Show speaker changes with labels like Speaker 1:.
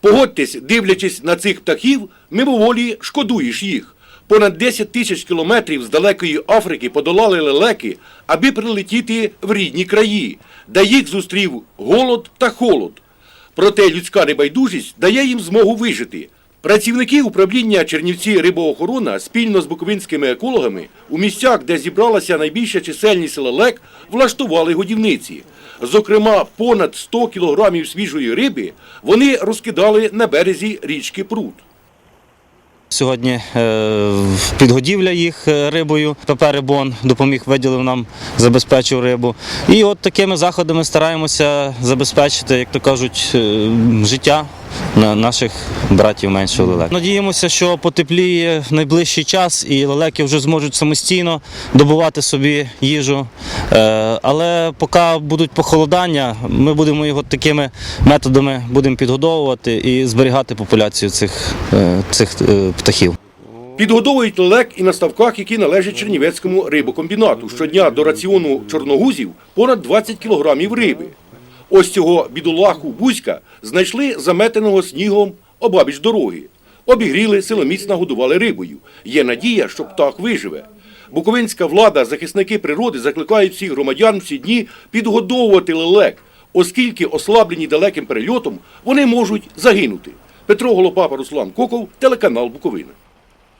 Speaker 1: Погодьтесь, дивлячись на цих птахів, мимоволі шкодуєш їх. Понад 10 тисяч кілометрів з далекої Африки подолали лелеки, аби прилетіти в рідні краї, де їх зустрів голод та холод. Проте людська небайдужість дає їм змогу вижити. Працівники управління Чернівці рибоохорона спільно з буковинськими екологами у місцях, де зібралася найбільша чисельність лелек, влаштували годівниці. Зокрема, понад 100 кілограмів свіжої риби вони розкидали на березі річки Прут.
Speaker 2: Сьогодні е, підгодівля їх е, рибою. ПП Рибон допоміг, виділив нам, забезпечив рибу. І от такими заходами стараємося забезпечити, як то кажуть, е, життя на- наших братів меншого лелек. Надіємося, що потепліє в найближчий час і лелеки вже зможуть самостійно добувати собі їжу. Е, Але поки будуть похолодання, ми будемо його такими методами будемо підгодовувати і зберігати популяцію цих, е, цих е, птахів.
Speaker 1: Підгодовують лелек і на ставках, які належать Чернівецькому рибокомбінату. Щодня до раціону чорногузів понад 20 кілограмів риби. Ось цього бідолаху Бузька знайшли заметеного снігом обабіч дороги. Обігріли, силоміць нагодували рибою. Є надія, що птах виживе. Буковинська влада, захисники природи закликають всіх громадян всі дні підгодовувати лелек, оскільки ослаблені далеким перельотом вони можуть загинути. Петро Голопапа, Руслан Коков, телеканал Буковина.